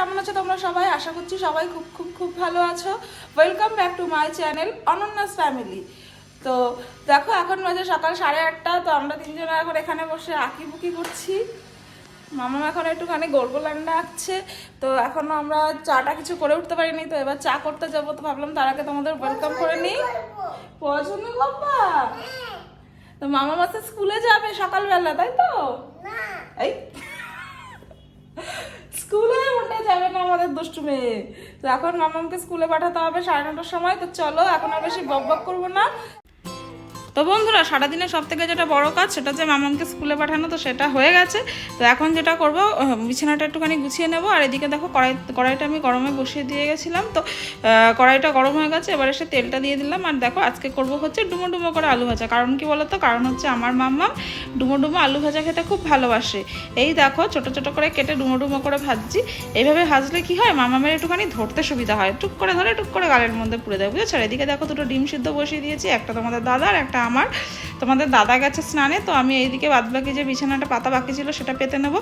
কেমন আছো তোমরা সবাই? আশা করছি সবাই খুব খুব খুব ভালো আছো। Welcome back to my channel Ananyas family তো দেখো এখন বাজে সকাল সাড়ে আটটা তো আমরা তিনজন এখন এখানে বসে আঁকি বুকি করছি। মামা এখন একটুখানি গোলগোলান্ডা আঁকছে। তো এখনও আমরা চাটা কিছু করে উঠতে পারিনি তো এবার চা করতে যাব। তো ভাবলাম তার আগে তোমাদের ওয়েলকাম করে নিই। পছন্দ করবা তো মামা মাসে স্কুলে যাবে সকালবেলা তাই তো? এই? স্কুলে যাবে না আমাদের দুষ্টু মেয়ে তো এখন মামামকে স্কুলে পাঠাতে হবে সাড়ে নটার সময়। তো চলো, এখন আর বেশি বক বক করব না। তো বন্ধুরা, সারাদিনে সব থেকে যেটা বড় কাজ সেটা যে মামামকে স্কুলে পাঠানো, তো সেটা হয়ে গেছে। তো এখন যেটা করব বিছানাটা একটুখানি গুছিয়ে নেব। আর এদিকে দেখো কড়াই, কড়াইটা আমি গরমে বসিয়ে দিয়ে গেছিলাম। তো কড়াইটা গরম হয়ে গেছে, এবার এসে তেলটা দিয়ে দিলাম। আর দেখো আজকে করব হচ্ছে ডুমো ডুমো করে আলু ভাজা। কারণ কি বলতো? কারণ হচ্ছে আমার মাম্মাম ডুমো ডুমো আলু ভাজা খেতে খুব ভালোবাসে। এই দেখো ছোট ছোট করে কেটে ডুমো ডুমো করে ভাজছি। এইভাবে ভাজলে কি হয়? মামামের একটুখানি ধরতে সুবিধা হয়। টুক করে ধরে, টুক করে গালের মধ্যে পুড়ে দেয় বুঝেছ? এদিকে দেখো দুটো ডিম সিদ্ধ বসিয়ে দিয়েছি। একটা তোমাদের দাদা আর একটা আমার। তোমাদের দাদা গেছে স্নানে, তো আমি এইদিকে বাদবাকি যে বিছানাটা পাতা বাকি ছিল সেটা পেতে নেব।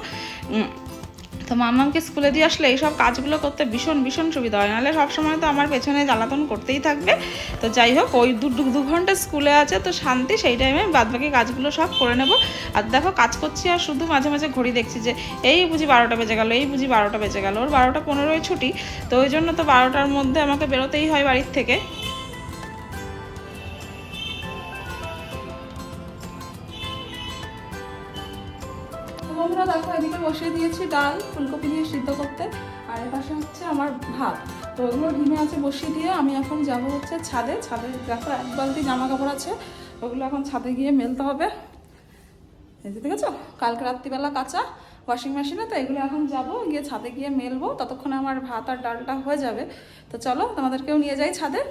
তো মামামকে স্কুলে দিয়ে আসলে এইসব কাজগুলো করতে ভীষণ ভীষণ সুবিধা হয়। নাহলে সবসময় তো আমার পেছনে জ্বালাতন করতেই থাকবে। তো যাই হোক, ওই দু- দু ঘণ্টা স্কুলে আছে, তো শান্তি, সেই টাইমে বাদবাকি কাজগুলো সব করে নেব। আর দেখো, কাজ করছি আর শুধু মাঝে মাঝে ঘড়ি দেখছি যে, এই বুঝি বারোটা বেজে গেল, এই বুঝি বারোটা বেজে গেল, ওর বারোটা পনেরোই ছুটি। তো ওই জন্য তো বারোটার মধ্যে আমাকে বেরোতেই হয় বাড়ির থেকে। এদিকে বসিয়ে দিয়েছি ডাল, ফুলকপি দিয়ে সিদ্ধ করতে। আর এর পাশে হচ্ছে আমার ভাত। তো ওগুলো ডিমে আছে, বসিয়ে দিয়ে আমি এখন যাব হচ্ছে ছাদে। ছাদে দেখো এক বালতি জামা কাপড় আছে, ওগুলো এখন ছাদে গিয়ে মেলতে হবে। এই যে কালকে রাত্রিবেলা কাঁচা ওয়াশিং মেশিনে তো এগুলো এখন যাব, গিয়ে ছাদে গিয়ে মেলবো। ততক্ষণে আমার ভাত আর ডালটা হয়ে যাবে। তো চলো, তোমাদেরকেও নিয়ে যাই ছাদে।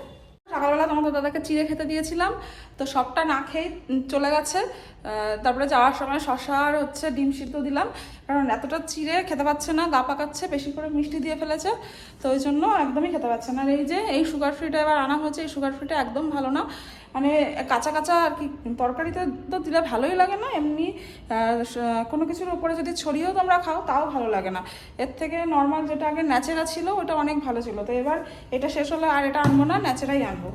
সকালবেলা তোমাদের দাদাকে চিড়ে খেতে দিয়েছিলাম। তো সবটা না খেয়ে চলে গেছে। তারপরে যাওয়ার সময় শশা আর হচ্ছে ডিম সিদ্ধ দিলাম। কারণ এতটা চিড়ে খেতে পাচ্ছে না, গা পাকাচ্ছে বেশি করে মিষ্টি দিয়ে ফেলেছে, তো ওই জন্য একদমই খেতে পাচ্ছে না। আর এই যে, এই সুগার ফ্রিটা এবার আনা হয়েছে, এই সুগার ফ্রিটা একদম ভালো না। মানে কাঁচা কাঁচা আর কি, তরকারিতে তো দিলে ভালোই লাগে না, এমনি কোনো কিছুর উপরে যদি ছড়িয়েও তোমরা খাও, তাও ভালো লাগে না। এর থেকে নর্মাল যেটা আগে ন্যাচেরা ছিল, ওটা অনেক ভালো ছিল। তো এবার এটা শেষ হলে আর এটা আনব না, ন্যাচেরাই আনব।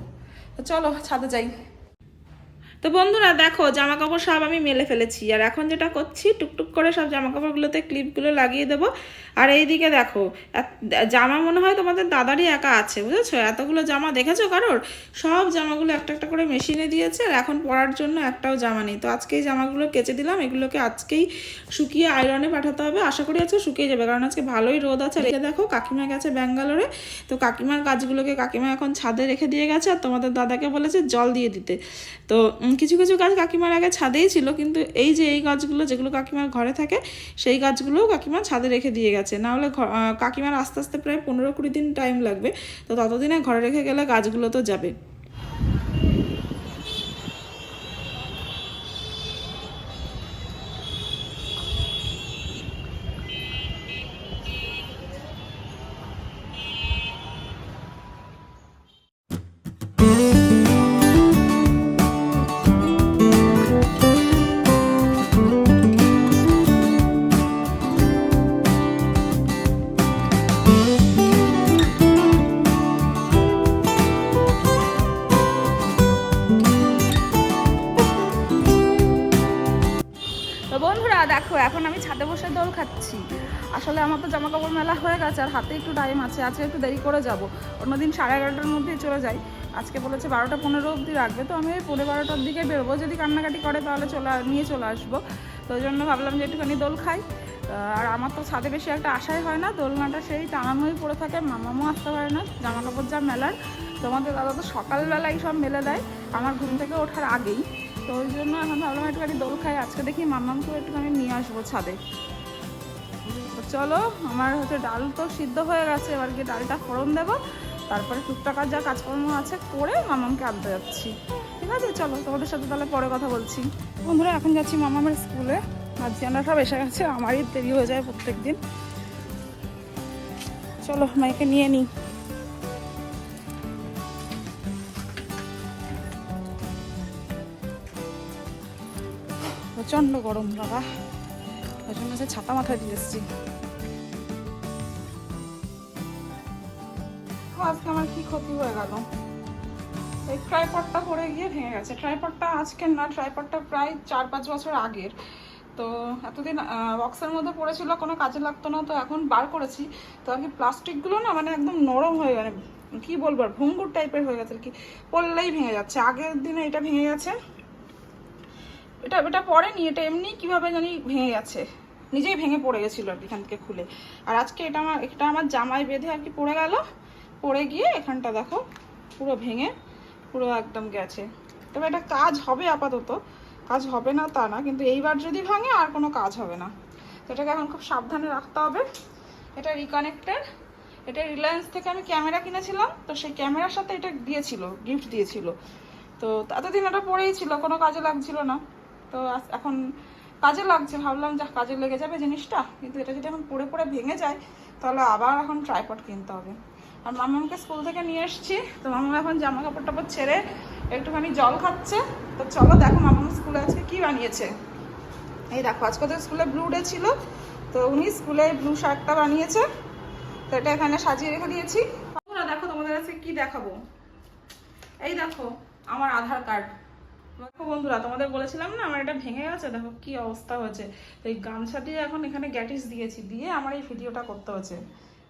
তো চলো, ছাদে যাই। তো বন্ধুরা দেখো জামা কাপড় সব আমি মেলে ফেলেছি। আর এখন যেটা করছি, টুকটুক করে সব জামা কাপড়গুলোতে ক্লিপগুলো লাগিয়ে দেবো। আর এইদিকে দেখো, এত- জামা মনে হয় তোমাদের দাদারই একা আছে, বুঝেছ? এতগুলো জামা দেখেছ কারোর? সব জামাগুলো একটা একটা করে মেশিনে দিয়েছে, আর এখন পরার জন্য একটাও জামা নেই। তো আজকে এই জামাগুলো কেচে দিলাম, এগুলোকে আজকেই শুকিয়ে আয়রনে পাঠাতে হবে। আশা করি আজকে শুকিয়ে যাবে, কারণ আজকে ভালোই রোদ আছে। এদিকে দেখো, কাকিমা গেছে ব্যাঙ্গালোরে। তো কাকিমার কাজগুলোকে কাকিমা এখন ছাদে রেখে দিয়ে গেছে, আর তোমাদের দাদাকে বলেছে জল দিয়ে দিতে। তো কিছু কিছু গাছ কাকিমার আগে ছাদেই ছিল, কিন্তু এই যে এই গাছগুলো যেগুলো কাকিমার ঘরে থাকে, সেই গাছগুলোও কাকিমা ছাদে রেখে দিয়ে গেছে। নাহলে হলে কাকিমার আস্তে আস্তে প্রায় পনেরো কুড়ি দিন টাইম লাগবে, তো ততদিনে ঘরে রেখে গেলে গাছগুলো তো যাবে। দেখো, এখন আমি ছাদে বসে দোল খাচ্ছি। আসলে আমার তো জামা কাপড় মেলা হয়ে গেছে, আর হাতে একটু টাইম আছে, আজকে একটু দেরি করে যাব। অন্যদিন সাড়ে এগারোটার মধ্যেই চলে যাই। আজকে বলেছে বারোটা পনেরো অবধি রাখবে, তো আমি পনেরো বারোটার দিকে বেরোবো। যদি কান্নাকাটি করে, তাহলে চলে নিয়ে চলে আসব। তো ওই জন্য ভাবলাম যে একটুখানি দোল খাই। আর আমার তো ছাদে বেশি একটা আশাই হয় না, দোলনাটা সেই টানানোই পড়ে থাকে, মামামও আসতে পারে না জামা কাপড় যা মেলার। তোমাদের দাদা তো সকালবেলাই সব মেলে দেয়, আমার ঘুম থেকে ওঠার আগেই। তো ওই জন্য এখন ভাবলাম একটুখানি দোল খাই, আজকে দেখি মামামকেও একটুখানি নিয়ে আসব ছাদে। চলো, আমার হচ্ছে ডাল তো সিদ্ধ হয়ে গেছে, এবার গিয়ে ডালটা ফোড়ন দেবো, তারপরে টুকটাক যা কাজকর্ম আছে করে মামামকে আনতে যাচ্ছি। ঠিক আছে, চলো, তোমাদের সাথে তাহলে পরে কথা বলছি। বন্ধুরা, এখন যাচ্ছি মামামের স্কুলে। আর জিয়ানা সব এসে গেছে, আমারই দেরি হয়ে যায় প্রত্যেক দিন চলো, মাইকে নিয়ে নিই প্রচণ্ড গরম, বাবা। ওই জন্য সে ছাতা মাথায় দিয়ে এসেছি। আজকে আমার কি ক্ষতি হয়ে গেল? এই ট্রাইপডটা পড়ে গিয়ে ভেঙে গেছে। ট্রাইপডটা আজকের না ট্রাইপডটা প্রায় চার পাঁচ বছর আগের। তো এতদিন বক্সের মধ্যে পড়েছিল, কোনো কাজে লাগতো না, তো এখন বার করেছি। তো আর কি প্লাস্টিকগুলো না মানে একদম নরম হয়ে গেছে। কি বলব ভঙ্গুর টাইপের হয়ে গেছে আর কি। পড়লেই ভেঙে যাচ্ছে। আগের দিনে এটা ভেঙে গেছে। এটা এটা পড়েনি, এটা এমনি কীভাবে জানি ভেঙে গেছে। নিজেই ভেঙে পড়ে গেছিল আর কি এখান থেকে খুলে। আর আজকে এটা আমার এটা আমার জামায় বেঁধে আর কি পড়ে গেল। পড়ে গিয়ে এখানটা দেখো, পুরো ভেঙে, পুরো একদম গেছে। তবে এটা কাজ হবে আপাতত। কাজ হবে না তা না, কিন্তু এইবার যদি ভাঙে আর কোনো কাজ হবে না। তো এটাকে এখন খুব সাবধানে রাখতে হবে। এটা রিকানেক্টেড এটা রিলায়েন্স থেকে আমি ক্যামেরা কিনেছিলাম, তো সেই ক্যামেরার সাথে এটা দিয়েছিল গিফট দিয়েছিল। তো এতদিন এটা পড়েই ছিল, কোনো কাজে লাগছিল না। তো এখন কাজে লাগছে, ভাবলাম যা কাজে লেগে যাবে জিনিসটা, কিন্তু এটা যদি এখন পড়ে পড়ে ভেঙে যায়, তাহলে আবার এখন ট্রাইপড কিনতে হবে। আর মামাকে স্কুল থেকে নিয়ে এসেছি, তো মামা এখন জামা কাপড় টাপড় ছেড়ে একটুখানি জল খাচ্ছে। তো চলো দেখো মামা স্কুলে আজকে কি বানিয়েছে। এই দেখো, আজকে তো স্কুলে ব্লু ডে ছিল, তো উনি স্কুলে ব্লু শার্টটা বানিয়েছে। তো এটা এখানে সাজিয়ে রেখে দিয়েছি। দেখো তোমাদের কাছে কি দেখাবো? এই দেখো, আমার আধার কার্ড। বন্ধুরা, তোমাদের বলেছিলাম না, আমার এটা ভেঙে গেছে? দেখো কি অবস্থা হয়েছে। এই গামছা দিয়ে এখন এখানে গ্যাটিস দিয়েছি, দিয়ে আমার এই ভিডিওটা করতে হয়েছে।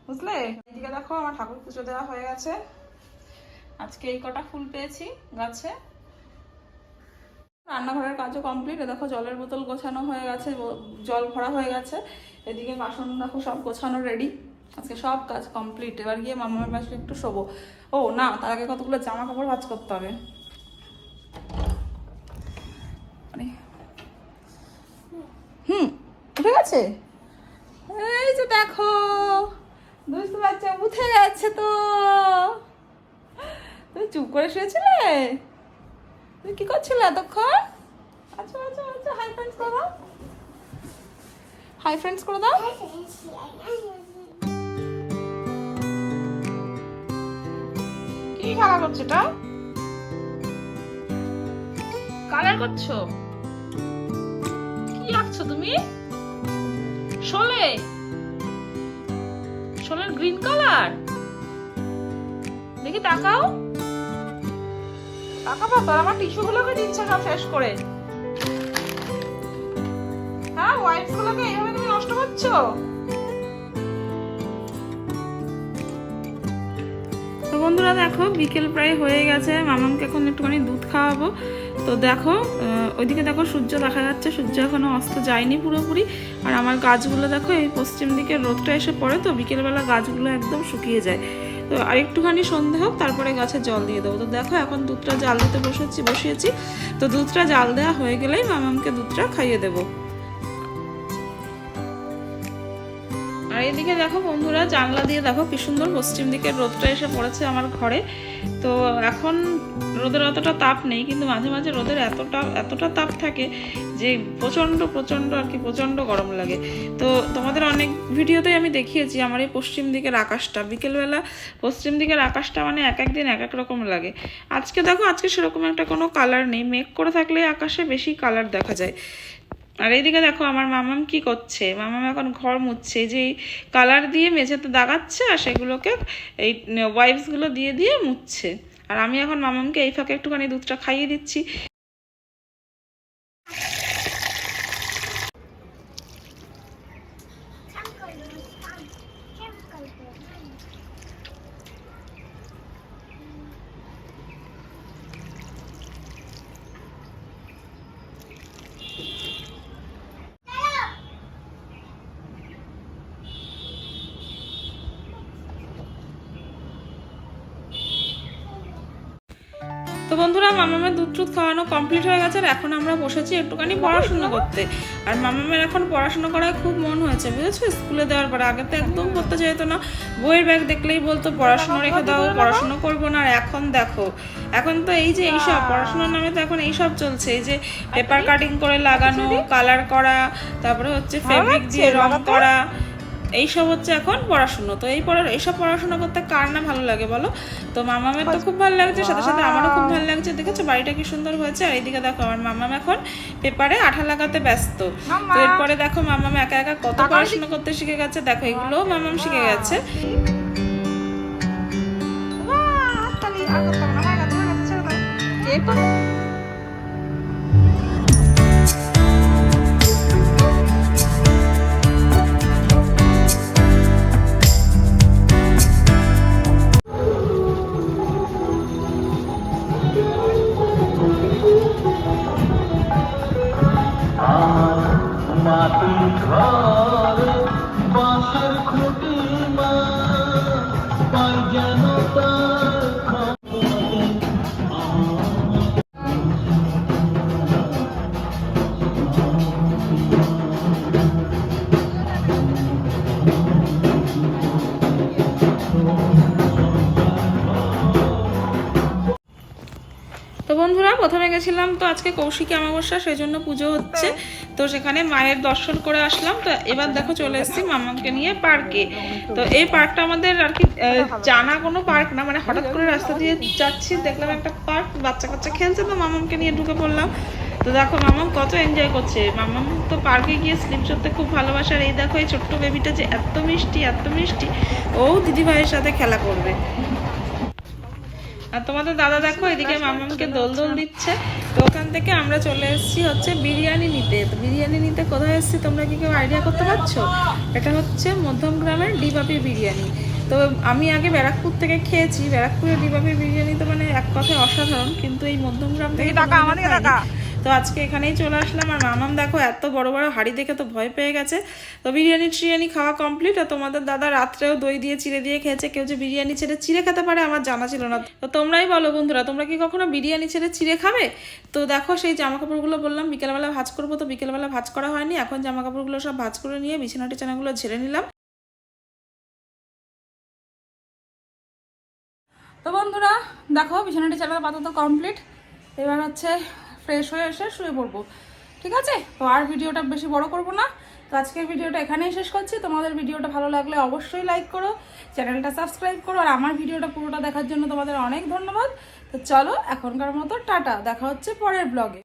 বুঝলে? এদিকে দেখো আমার ঠাকুর পুজো দেওয়া হয়ে গেছে। আজকে এই কটা ফুল পেয়েছি গাছে। রান্নাঘরের কাজও কমপ্লিট দেখো জলের বোতল গোছানো হয়ে গেছে জল ভরা হয়ে গেছে। এদিকে বাসন দেখো সব গোছানো রেডি আজকে সব কাজ কমপ্লিট এবার গিয়ে মামার বাসে একটু শোবো। ও না, তার আগে কতগুলো জামা কাপড় ভাজ করতে হবে মানে হুম গেছে এই যে দেখো, বুঝতে পারছ, উঠে গেছে তো। তুমি চুপ করে শুয়েছিলে? তুমি কি করছিলে এতক্ষণ? আচ্ছা আচ্ছা আচ্ছা হাই ফ্রেন্ডস করে দাও। হাই ফ্রেন্ডস করে দাও। কি খেলা করছ এটা? কালার করছ? কি আঁকছো তুমি? শোলে। শোলের গ্রিন কালার দেখি তাকাও। তাকাবো তোর আমার টিস্যু গুলোকে দিচ্ছে সব শেষ করে। হ্যাঁ ওয়াইপস গুলোকে এইভাবে তুমি নষ্ট করছ? বন্ধুরা দেখো, বিকেল প্রায় হয়ে গেছে। মামামকে এখন একটুখানি দুধ খাওয়াবো। তো দেখো ওইদিকে দেখো সূর্য দেখা যাচ্ছে। সূর্য এখনও অস্ত যায়নি পুরোপুরি। আর আমার গাছগুলো দেখো, এই পশ্চিম দিকে রোদটা এসে পড়ে তো, বিকেলবেলা গাছগুলো একদম শুকিয়ে যায়। তো আর একটুখানি সন্ধে হোক, তারপরে গাছে জল দিয়ে দেবো। তো দেখো, এখন দুধটা জাল দিতে বসেছি, বসিয়েছি। তো দুধটা জাল দেওয়া হয়ে গেলেই মামামকে দুধটা খাইয়ে দেবো। এদিকে দেখো বন্ধুরা, জানলা দিয়ে দেখো কি সুন্দর পশ্চিম দিকের রোদটা এসে পড়েছে আমার ঘরে। তো এখন রোদের অতটা তাপ নেই, কিন্তু মাঝে মাঝে রোদের এতটা এতটা তাপ থাকে যে প্রচণ্ড প্রচণ্ড আর কি, প্রচণ্ড গরম লাগে। তো তোমাদের অনেক ভিডিওতেই আমি দেখিয়েছি আমার এই পশ্চিম দিকের আকাশটা। বিকেলবেলা পশ্চিম দিকের আকাশটা মানে এক এক দিন এক এক রকম লাগে। আজকে দেখো, আজকে সেরকম একটা কোনো কালার নেই। মেঘ করে থাকলে আকাশে বেশি কালার দেখা যায়। আর এইদিকে দেখো আমার মামাম কি করছে? মামাম এখন ঘর মুছছে। যে কালার দিয়ে মেঝেতে দাগাচ্ছে আর সেগুলোকে এই ওয়াইপসগুলো দিয়ে দিয়ে মুছছে। আর আমি এখন মামামকে এই ফাঁকে একটুখানি দুধটা খাইয়ে দিচ্ছি। তো বন্ধুরা মামামের দুধ টুধ খাওয়ানো কমপ্লিট হয়ে গেছে আর এখন আমরা বসেছি একটুখানি পড়াশুনো করতে। আর মামামের এখন পড়াশোনা করায় খুব মন হয়েছে বুঝেছ? স্কুলে দেওয়ার পরে আগে তো একদম করতে চাইতো না। বইয়ের ব্যাগ দেখলেই বলতো পড়াশুনো রেখে দাও পড়াশুনো করব না। আর এখন দেখো এখন তো এই যে এইসব পড়াশোনার নামে তো এখন এইসব চলছে। এই যে পেপার কাটিং করে লাগানো কালার করা তারপরে হচ্ছে ফেব্রিক দিয়ে রং করা। এইসব হচ্ছে এখন পড়াশুনো। তো এই পড়া এইসব পড়াশোনা করতে কার না ভালো লাগে বলো? তো মামামের তো খুব ভালো লাগছে সাথে সাথে আমারও খুব ভালো লাগছে। দেখেছ? বাড়িটা কি সুন্দর হয়েছে? আর এইদিকে দেখো আমার মামাম এখন পেপারে আঠা লাগাতে ব্যস্ত। তো এরপরে দেখো মামাম একা একা কত পড়াশোনা করতে শিখে গেছে। দেখো এগুলোও মামাম শিখে গেছে। আর তো বন্ধুরা প্রথমে গেছিলাম তো আজকে কৌশিকী অমাবস্যা সেই জন্য পুজো হচ্ছে। তো সেখানে মায়ের দর্শন করে আসলাম। তো এবার দেখো চলে এসেছি মামাকে নিয়ে পার্কে। তো এই পার্কটা আমাদের আর কি জানা কোনো পার্ক না মানে হঠাৎ করে রাস্তা দিয়ে যাচ্ছি দেখলাম একটা পার্ক বাচ্চা কাচ্চা খেলছে তো মামামকে নিয়ে ঢুকে পড়লাম। তো দেখো মামাম কত এনজয় করছে। মামাম তো পার্কে গিয়ে স্লিপ চড়তে খুব ভালোবাসে। আর এই দেখো এই ছোট্ট বেবিটা যে এত মিষ্টি এত মিষ্টি। ও দিদি ভাইয়ের সাথে খেলা করবে। আর তোমাদের দাদা দেখো এদিকে মামামকে দোল দোল দিচ্ছে। তো ওখান থেকে আমরা চলে এসেছি হচ্ছে বিরিয়ানি নিতে। তো বিরিয়ানি নিতে কোথায় এসেছি তোমরা কি কেউ আইডিয়া করতে পারছ? এটা হচ্ছে মধ্যম গ্রামের ডিবাপি বিরিয়ানি। তো আমি আগে ব্যারাকপুর থেকে খেয়েছি। ব্যারাকপুরের ডিবাপি বিরিয়ানি তো মানে এক কথায় অসাধারণ কিন্তু এই মধ্যম গ্রাম থেকে। তো আজকে এখানেই চলে আসলাম। আর মামাম দেখো, এত বড় বড় হাড়ি দেখে তো ভয় পেয়ে গেছে। তো বিরিয়ানি টিরিয়ানি খাওয়া কমপ্লিট আর তোমাদের দাদা রাত্রেও দই দিয়ে, চিড়ে দিয়ে খেয়েছে। কেউ যে বিরিয়ানি ছেড়ে চিড়ে খেতে পারে, আমার জানা ছিল না। তো তোমরাই বলো বন্ধুরা, তোমরা কি কখনো বিরিয়ানি ছেড়ে চিড়ে খাবে? তো দেখো, সেই জামা কাপড়গুলো বললাম, বিকেলবেলা ভাজ করব তো বিকেলবেলা ভাজ করা হয়নি। এখন জামা কাপড়গুলো সব ভাজ করে নিয়ে বিছানা টিছানাগুলো ঝেড়ে নিলাম। তো বন্ধুরা, দেখো, বিছানাটি চালানো আপাতত কমপ্লিট এবার হচ্ছে ফ্রেশ হয়ে এসে শুয়ে পড়ব। ঠিক আছে? তো আর ভিডিওটা বেশি বড় করব না। তো আজকের ভিডিওটা এখানেই শেষ করছি। তোমাদের ভিডিওটা ভালো লাগলে অবশ্যই লাইক করো, চ্যানেলটা সাবস্ক্রাইব করো, আর আমার ভিডিওটা পুরোটা দেখার জন্য তোমাদের অনেক ধন্যবাদ। তো চলো, এখনকার মতো টাটা, দেখা হচ্ছে পরের ব্লগে